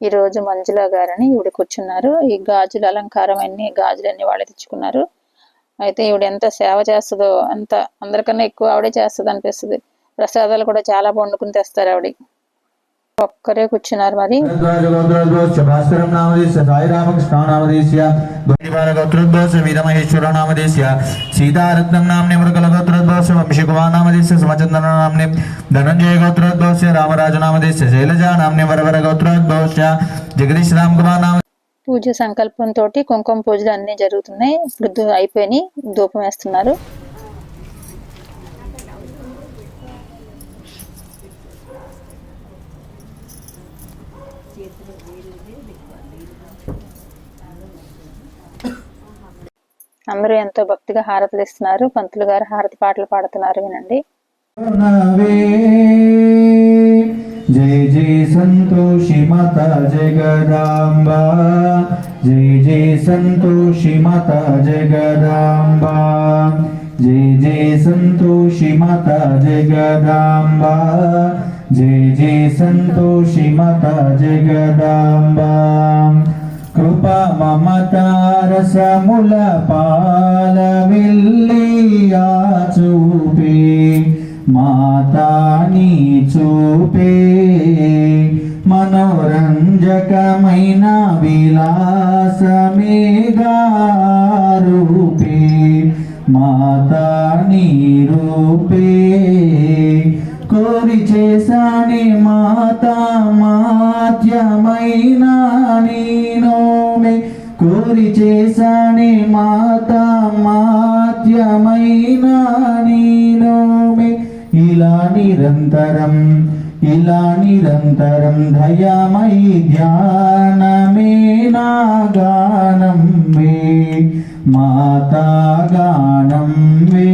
ఈ రోజు మంజుల గారని ఈవిడ కూర్చున్నారు. ఈ గాజుల అలంకారం అన్ని గాజులన్నీ వాళ్ళే తెచ్చుకున్నారు. అయితే ఈవిడ ఎంత సేవ చేస్తుందో అంత అందరికన్నా ఎక్కువ ఆవిడే చేస్తుంది అనిపిస్తుంది ప్రసాదాలు కూడా చాలా వండుకుని తెస్తారు ఆవిడ ఒక్కరే కూర్చున్నారు మరి. సీతారత్నం నామ్నే వంశీకుమార్ నామదేశ్య సమచంద్ర నామ్నే ధనంజయ గోత్రోద్భవస్య రామరాజ నామదేశ్య శైలజా నామ్నే వరవర గోత్రోద్భవస్య జగదీష్ రామ్ కుమార్ నామ పూజ సంకల్పంతో కుంకుమ పూజలు అన్ని జరుగుతున్నాయి. ఇప్పుడు అయిపోయినాయి. ధూపం వేస్తున్నారు. అందరూ ఎంతో భక్తిగా హారతులు ఇస్తున్నారు. పంతులు గారు హారతి పాటలు పాడుతున్నారు వినండి. జై జై సంతోషి మాత జగదాంబ జై జై సంతోషి మాత జగదాంబ జై జై సంతోషి మాత జగదాంబ జై జై సంతోషి మాత జగదాంబ. కృప మమతారసముల పాల విల్లియా చూపే మాతాని చూపే. మనోరంజకమైన విలాసమేగారూపే మాతాని రూపే. పూరి చేశాని మాత మాత్యమైన నీనోమే కోరి చేశాని మాత మాత్యమైన నీనోమే ఇలా నిరంతరం ఇలా నిరంతరం దయామయి ధ్యానమే నా గానం వే మాతా గానం వే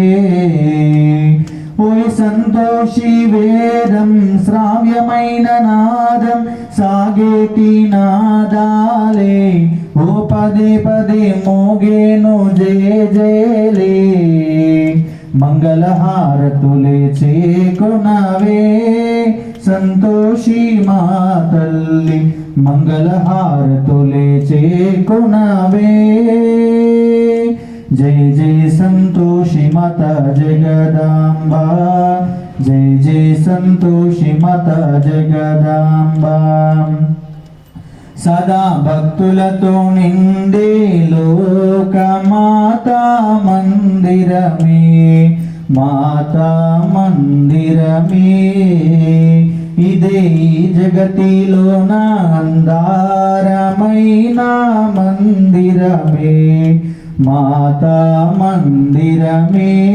ఓయ్ సంతోషి వేదం శ్రావ్యమైన నాదం సాగేటి నాదాలే. ఓ పదే పదే మోగేను జయ జయలే మంగళహారతులే చేకునవే. సంతోషి మా తల్లి మంగళహారతులే చేకునవే. జై జై సంతోషి మత జగదాంబ. జై జై సంతోషి మత జగదాంబ. సదా భక్తులతో నిండే లోక మాతా మందిరమే. మాతా మందిరమే. ఇదే ఈ జగతిలోన అందారమైన మందిరమే. మాతా మందిరమే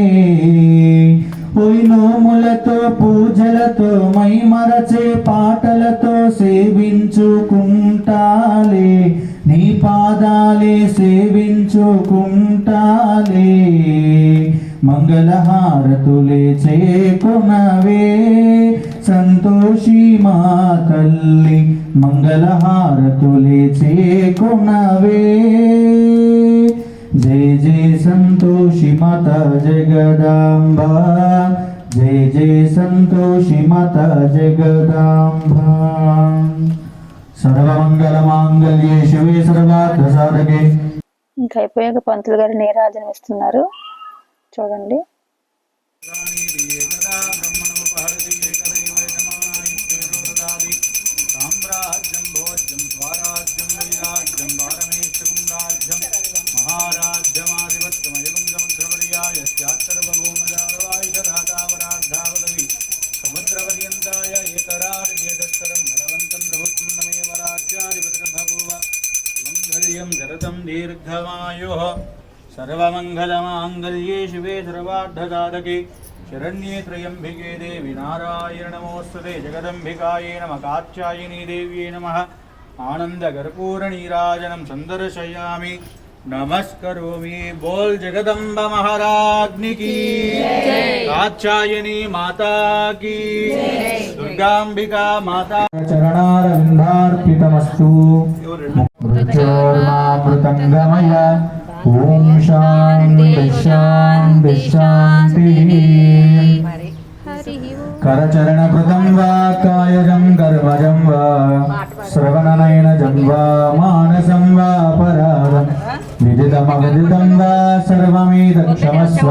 నోములతో పూజలతో మైమరచే పాటలతో సేవించుకుంటాలే. నీ పాదాలే సేవించుకుంటాలే. మంగళహారతులే చేకునవే. సంతోషి మా తల్లి మంగళహారతులే చేకునవే. జై సంతోషి మాత జగదాంబ. జై జై సంతోషి మాత జగదాంబ. సర్వమంగళ మాంగళ్యే శివే సర్వార్థ సాధకే. ఇంకా అయిపోయాక పంతులు గారు నీరాజనం ఇస్తున్నారు చూడండి. दीर्घमायुः। सर्वमङ्गलमाङ्गल्ये शिवे सर्वार्धसाधके शरण्ये त्र्यंबिके देवी नारायण नमोस्तुते जगदंबिकाये नमः कात्यायिनी देव्यै नमः। राजनम सन्दर्शयामि। नमस्करोमि बोल जगदम्ब महाराज्ञी की कात्यायनी माता की। दुर्गांबिका माता। चरणारविन्दार्पितमस्तु। मृत्योर्मामृतङ्गमय ॐ शान्तिशान्तिशान्तिः करचरणकृतं वा कायजं कर्मजं वा श्रवणनयनजं वा मानसं वा परागं विदितमविदितं वा सर्वमेतत्क्षमस्व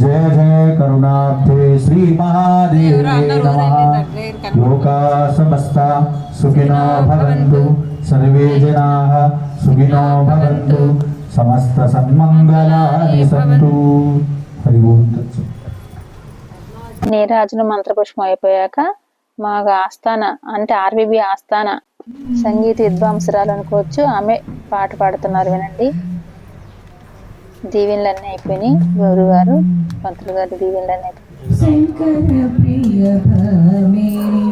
జయ జయ కరుణాబ్ధే శ్రీ మహాదేవ సమస్త సుఖినో నీరాజును మంత్రపుష్పం అయిపోయాక మా ఆస్థాన అంటే ఆర్బిబి ఆస్థాన సంగీత విద్వాంసరాలు అనుకోవచ్చు. ఆమె పాట పాడుతున్నారు వినండి. దీవెనలన్నీ అయిపోయినాయి. గురువు గారు పంతులు గారు దీవెనలన్నీ అయిపోయినాయి. శంకర ప్రియ భామిని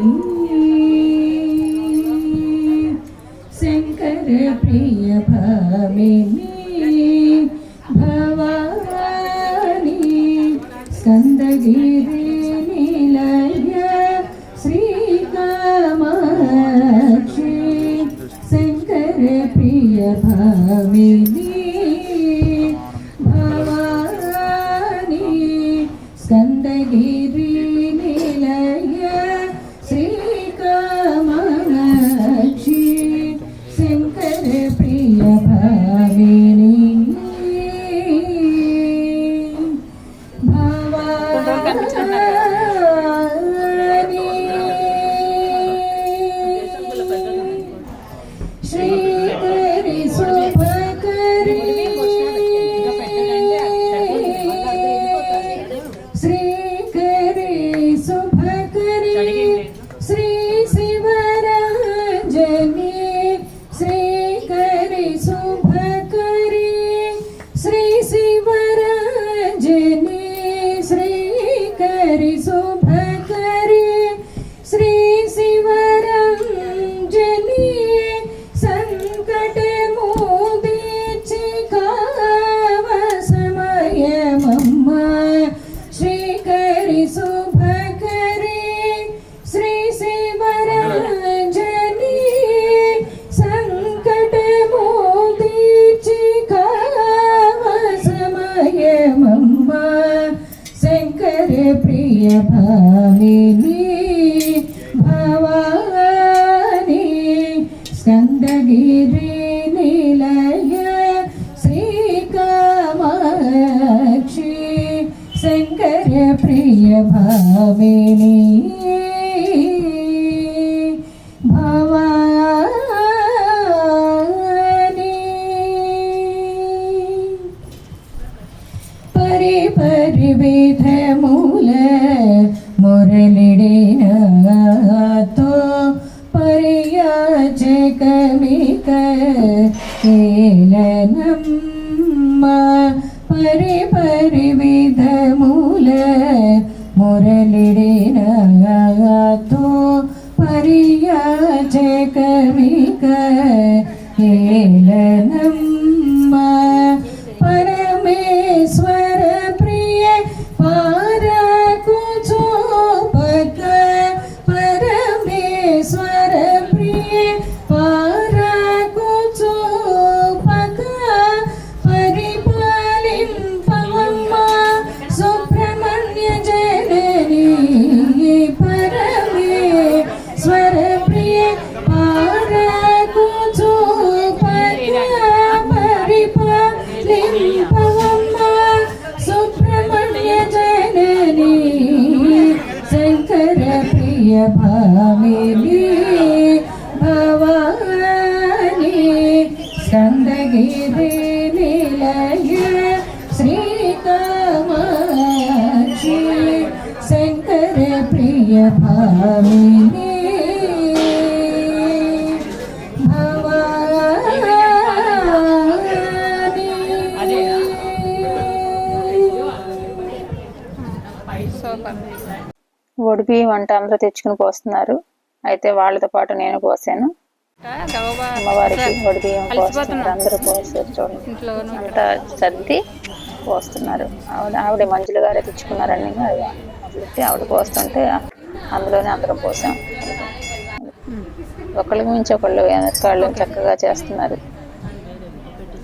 శంకర ప్రియ భామిని భవాని స్కందగిరి శంకర ప్రియ భామిని భవాని స్కందగిరి నిలయ శ్రీకామాక్షి ജഗമിക ഏലനമ്മ പരിപരിവിധ മൂല മുരളിടേനോ പരിയ ജഗമിക ഏലനമ്മ പരമേശ്വര స్కందగిరి నిలయ శ్రీకామాక్షి శంకర ప్రియ భామిని భవాని. ఒడి బియ్యం వంట అందరూ తెచ్చుకుని పోస్తున్నారు. అయితే వాళ్ళతో పాటు నేను పోసాను. అమ్మవారికి ఒడి బియ్యం పోస్తున్నారు. అందరూ చూడండి. అంతా సర్ది పోస్తున్నారు. ఆవిడ ఆవిడ మంజులు గారే తెచ్చుకున్నారని మొదలెట్టి ఆవిడ పోస్తుంటే అందులోనే అందరం పోసాం. ఒకళ్ళకి మించి ఒకళ్ళు వాళ్ళు చక్కగా చేస్తున్నారు.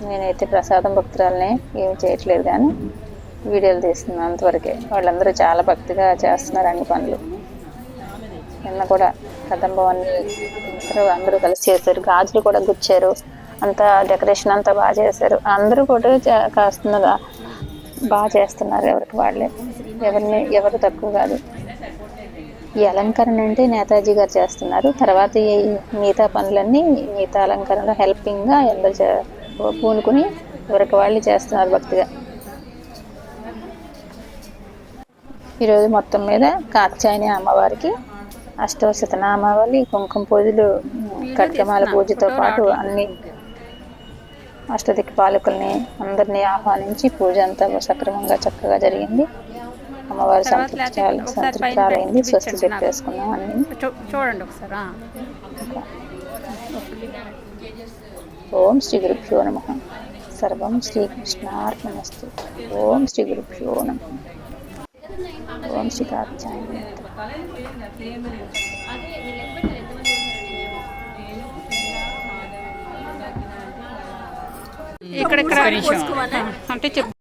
నేనైతే ప్రసాదం భక్తురాలని ఏమి చేయట్లేదు కానీ వీడియోలు తీస్తున్నాను అంతవరకే వాళ్ళందరూ చాలా భక్తిగా చేస్తున్నారు అన్ని పనులు. నిన్న కూడా కదంబం అందరూ అందరూ కలిసి చేశారు. గాజులు కూడా గుచ్చారు. అంతా డెకరేషన్ అంతా బాగా చేశారు. అందరూ కూడా చా- బాగా చేస్తున్నారు ఎవరికి వాళ్ళే. ఎవరిని ఎవరు తక్కువ కాదు. ఈ అలంకరణ అంటే నేతాజీ గారు చేస్తున్నారు. తర్వాత ఈ మిగతా పనులన్నీ మిగతా అలంకరణలో హెల్పింగ్గా అందరు చే- పూనుకుని ఎవరికి వాళ్ళు చేస్తున్నారు భక్తిగా. ఈరోజు మొత్తం మీద కాత్యాయని అమ్మవారికి అష్టోశతనామావళి కుంకుమ పూజలు కట్కమాల పూజతో పాటు అన్ని అష్టదిక్ పాలకుల్ని అందరినీ ఆహ్వానించి పూజ అంతా సక్రమంగా చక్కగా జరిగింది. అమ్మవారి సంతృప్తి సంతృప్తాలైంది స్వస్తి పెట్టేసుకున్నాం అన్ని. చూడండి ఒకసారి. ఓం. శ్రీ గురుభ్యో నమ. సర్వం శ్రీకృష్ణార్పణస్తు ఓం శ్రీ గురుభ్యో నమ. ఇక్కడ ఇక్కడ అంటే చెప్పు.